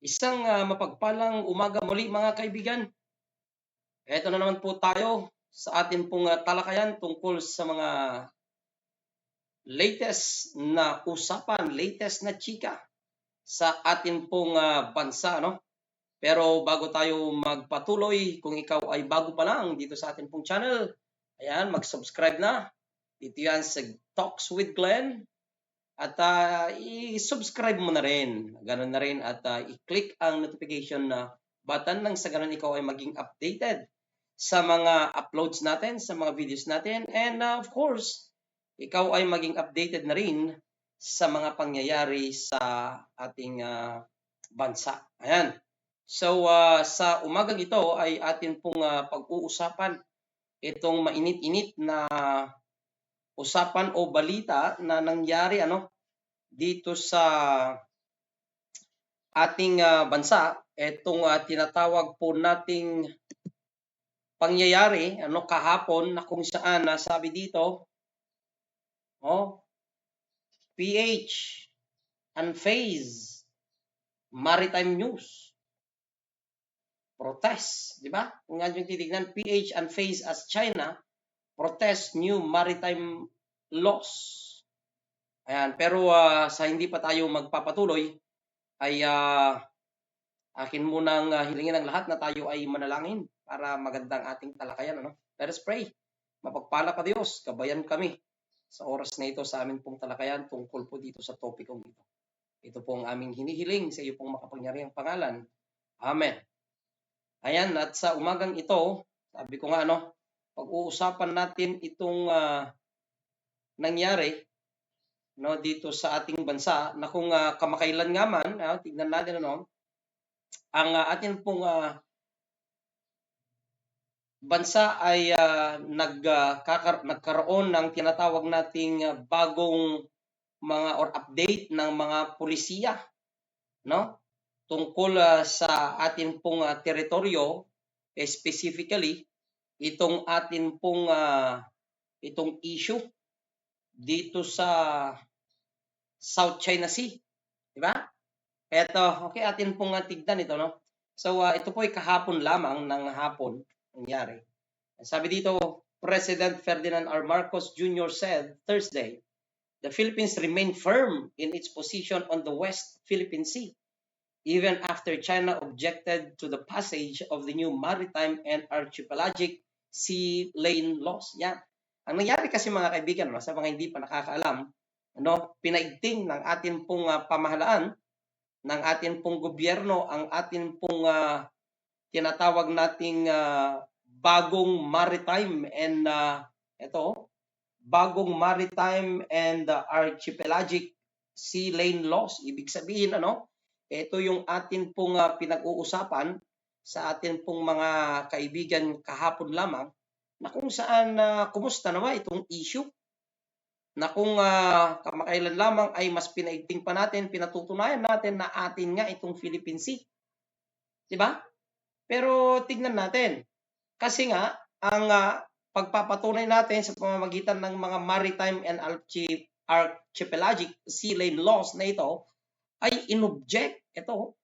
Isang ah, mapagpalang umaga muli mga kaibigan. Ito na naman po tayo sa atin pong ah, talakayan tungkol sa mga latest na usapan, latest na chika sa atin pong ah, bansa. No? Pero bago tayo magpatuloy, kung ikaw ay bago pa lang dito sa atin pong channel, ayan, mag-subscribe na. Dito yan sa Talks with Glenn. At ah, i-subscribe mo na rin. Ganun na rin. At ah, i-click ang notification na button nang sa ganun ikaw ay maging updated sa mga uploads natin, sa mga videos natin. And ah, of course, ikaw ay maging updated na rin sa mga pangyayari sa ating ah, bansa. Ayan. So, ah, sa umagang ito ay atin pong ah, pag-uusapan itong mainit-init na usapan o balita na nangyari ano dito sa ating ah, bansa. Itong ah, tinatawag po nating pangyayari ano kahapon na kung saan nasabi dito oh PH unfazed maritime news. Protest di ba? Kung nga yung titignan PH unfazed as China protest new maritime laws. Ayan, pero ah, sa hindi pa tayo magpapatuloy ay ah, akin munang ah, hilingin ng lahat na tayo ay manalangin para magandang ating talakayan. Ano? Let us pray. Mapagpala ka Diyos, kabayan kami sa oras na ito sa amin pong talakayan tungkol po dito sa topikong ito. Ito po ang aming hinihiling sa iyo pong makapangyarihang pangalan. Amen. Ayan, at sa umagang ito, sabi ko nga ano, pag-uusapan natin itong ah, nangyari no dito sa ating bansa na kung ah, kamakailan nga man, ah, tignan natin ano, ang ah, atin pong ah, bansa ay ah, nag, ah, kakar- nagkaroon ng tinatawag nating ah, bagong mga or update ng mga pulisiya no tungkol ah, sa atin pong ah, teritoryo eh, specifically itong atin pong ah, itong issue dito sa South China Sea. Di ba? Eto, okay, atin pong ah, tignan ito, no? So, ah, ito po ay kahapon lamang ng hapon nangyari. Sabi dito, President Ferdinand R. Marcos Jr. said Thursday, the Philippines remain firm in its position on the West Philippine Sea, even after China objected to the passage of the new maritime and archipelagic sea lane laws. Yan. Ang nangyari kasi mga kaibigan, no, sa mga hindi pa nakakaalam, ano, pinaigting ng atin pong ah, pamahalaan, ng atin pong gobyerno, ang atin pong ah, tinatawag nating ah, bagong maritime and ah, ito, bagong maritime and ah, archipelagic sea lane laws. Ibig sabihin, ano, ito yung atin pong ah, pinag-uusapan sa atin pong mga kaibigan kahapon lamang na kung saan na kumusta naman itong issue na kung ah, kamakailan lamang ay mas pinaigting pa natin, pinatutunayan natin na atin nga itong Philippine Sea. 'Di ba? Pero tignan natin. Kasi nga ang ah, pagpapatunay natin sa pamamagitan ng mga maritime and archi- archipelagic sea lane laws na ito ay inobject ito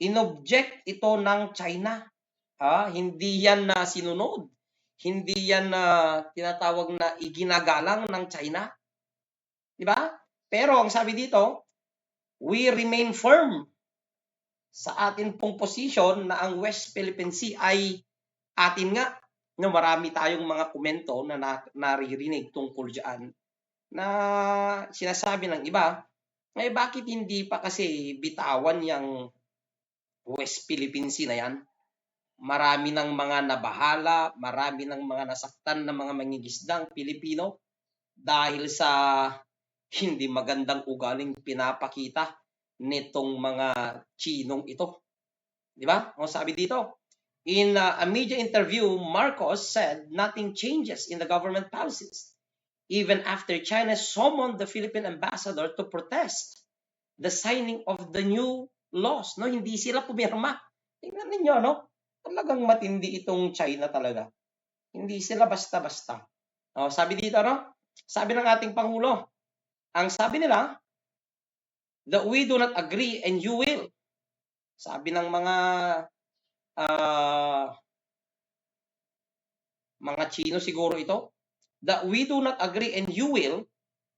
inobject ito ng China. Ha? Hindi yan na sinunod. Hindi yan na tinatawag na iginagalang ng China. Di ba? Pero ang sabi dito, we remain firm sa atin pong position na ang West Philippine Sea ay atin nga. No, marami tayong mga komento na, na naririnig tungkol diyan na sinasabi ng iba, eh bakit hindi pa kasi bitawan yung West Philippine Sea na yan? Marami ng mga nabahala, marami ng mga nasaktan na mga mangingisdang Pilipino dahil sa hindi magandang ugaling pinapakita nitong mga Chinong ito. Di ba? Ang sabi dito, in uh, a media interview, Marcos said nothing changes in the government policies even after China summoned the Philippine ambassador to protest the signing of the new laws. No, hindi sila pumirma. Tingnan ninyo, no? Talagang matindi itong China talaga. Hindi sila basta-basta. Oh, sabi dito, no? Sabi ng ating Pangulo, ang sabi nila, that we do not agree and you will. Sabi ng mga ah, mga Chino siguro ito, that we do not agree and you will,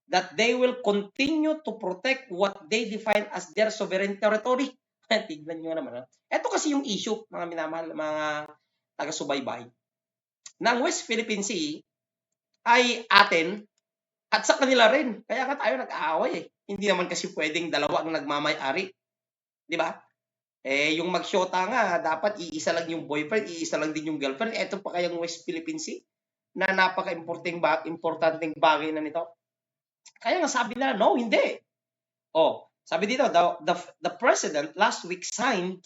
that they will continue to protect what they define as their sovereign territory. Tignan nyo naman. ah. Ito kasi yung issue, mga minamahal, mga taga-subaybay. Ng West Philippine Sea ay atin at sa kanila rin. Kaya nga tayo nag-aaway eh. Hindi naman kasi pwedeng dalawa ang nagmamay-ari. Di ba? Eh, yung magsyota nga, dapat iisa lang yung boyfriend, iisa lang din yung girlfriend. Ito pa kayang West Philippine Sea na napaka-importanting ba importanteng bagay na nito. Kaya nga sabi nila, no, hindi. Oh, sabi dito, the, the, the president last week signed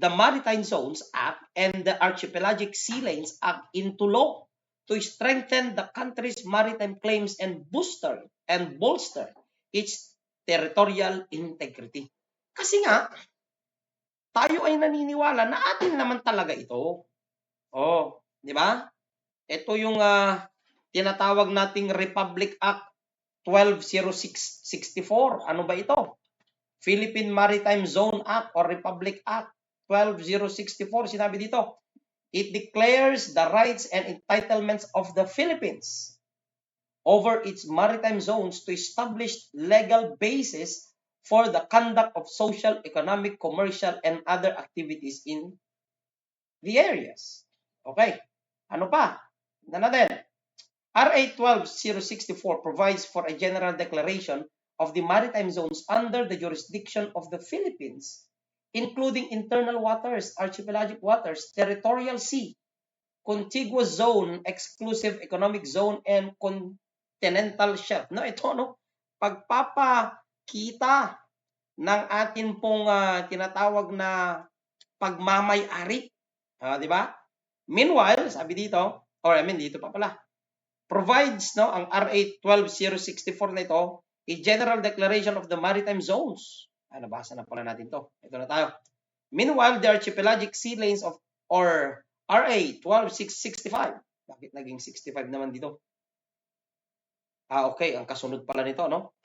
the Maritime Zones Act and the Archipelagic Sea Lanes Act into law to strengthen the country's maritime claims and booster and bolster its territorial integrity. Kasi nga, tayo ay naniniwala na atin naman talaga ito. Oh, di ba? Ito yung ah, tinatawag nating Republic Act 120664. Ano ba ito? Philippine Maritime Zone Act or Republic Act 12064. Sinabi dito, it declares the rights and entitlements of the Philippines over its maritime zones to establish legal basis for the conduct of social, economic, commercial, and other activities in the areas. Okay. Ano pa? Tignan natin. RA 12064 provides for a general declaration of the maritime zones under the jurisdiction of the Philippines, including internal waters, archipelagic waters, territorial sea, contiguous zone, exclusive economic zone, and continental shelf. No, ito no, pagpapakita ng atin pong ah, tinatawag na pagmamay-ari. Ah, di ba? Meanwhile, sabi dito, or I mean dito pa pala, provides no ang RA 12064 na ito a general declaration of the maritime zones. Ah, nabasa na pala natin to. Ito na tayo. Meanwhile, the archipelagic sea lanes of or RA 12665. Bakit naging 65 naman dito? Ah, okay. Ang kasunod pala nito, no?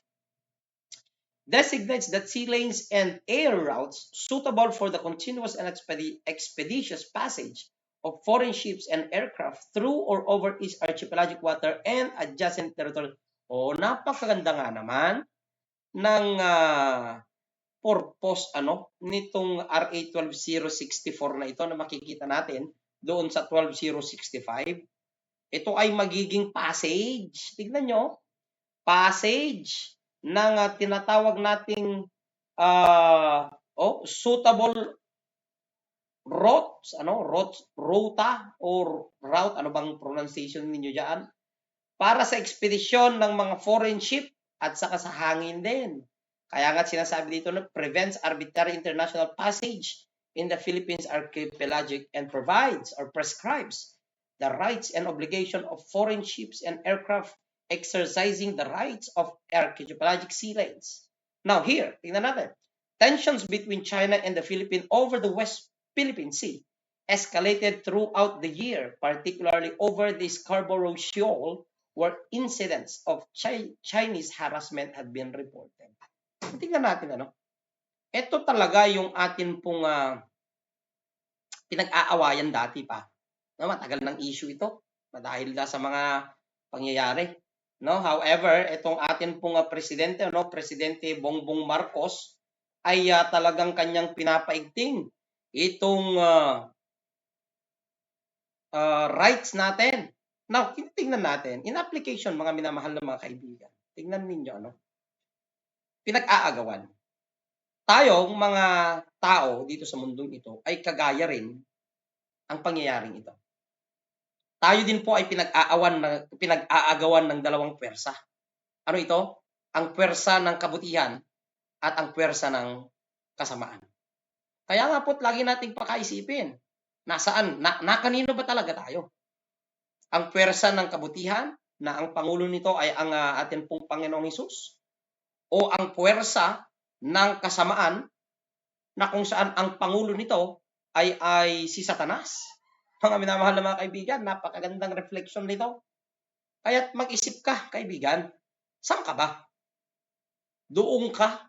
Designates that sea lanes and air routes suitable for the continuous and expedi- expeditious passage of foreign ships and aircraft through or over its archipelagic water and adjacent territory. O, napakaganda nga naman ng ah, purpose ano nitong RA 12064 na ito na makikita natin doon sa 12065. Ito ay magiging passage. Tignan nyo. Passage ng ah, tinatawag nating ah, oh, suitable routes, ano, routes, ruta or route, ano bang pronunciation ninyo diyan? Para sa ekspedisyon ng mga foreign ship at saka sa hangin din. Kaya nga sinasabi dito na prevents arbitrary international passage in the Philippines archipelagic and provides or prescribes the rights and obligation of foreign ships and aircraft exercising the rights of archipelagic sea lanes. Now here, tingnan natin. Tensions between China and the Philippines over the West Philippine Sea escalated throughout the year, particularly over the Scarborough Shoal, where incidents of Chi- Chinese harassment had been reported. Tingnan natin ano. Ito talaga yung atin pong ah, pinag-aawayan dati pa. No, matagal ng issue ito dahil na sa mga pangyayari. No, however, itong atin pong ah, presidente, no, presidente Bongbong Marcos ay ah, talagang kanyang pinapaigting itong ah, ah, rights natin. Now, tingnan natin, in application, mga minamahal na mga kaibigan, tingnan ninyo, ano, pinag-aagawan. Tayong mga tao dito sa mundong ito ay kagaya rin ang pangyayaring ito. Tayo din po ay pinag-aawan na, pinag-aagawan ng dalawang pwersa. Ano ito? Ang pwersa ng kabutihan at ang pwersa ng kasamaan. Kaya nga po't lagi nating pakaisipin, nasaan, na, na kanino ba talaga tayo? Ang pwersa ng kabutihan na ang pangulo nito ay ang ah, ating pong Panginoong Hesus o ang puwersa ng kasamaan na kung saan ang pangulo nito ay ay si Satanas. Mga minamahal na mga kaibigan, napakagandang reflection nito. Kaya't mag-isip ka, kaibigan, saan ka ba? Doon ka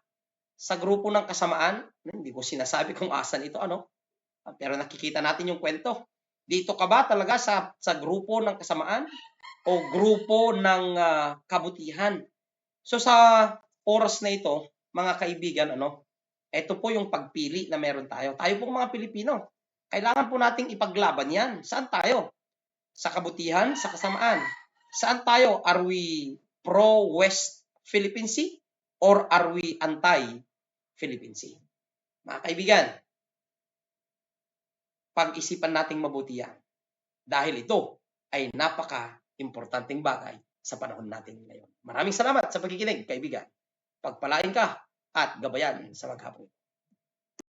sa grupo ng kasamaan, hindi ko sinasabi kung asan ito ano, Ah, pero nakikita natin yung kwento. Dito ka ba talaga sa sa grupo ng kasamaan o grupo ng ah, kabutihan? So sa oras na ito, mga kaibigan, ano, ito po yung pagpili na meron tayo. Tayo pong mga Pilipino, kailangan po nating ipaglaban yan. Saan tayo? Sa kabutihan, sa kasamaan. Saan tayo? Are we pro-West Philippine Sea or are we anti-Philippine Sea? Mga kaibigan, pag-isipan nating mabuti yan. Dahil ito ay napaka-importanting bagay sa panahon natin ngayon. Maraming salamat sa pagkikinig, kaibigan. Pagpalain ka at gabayan sa maghapon.